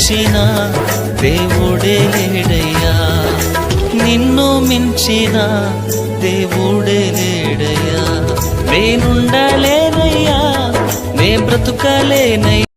మించిన దేవుడే లేడయ్యా. నిన్ను మించిన దేవుడే లేడయ్యా. నేనుండలేనయ్యా నే బ్రతుకలేనయ్యా.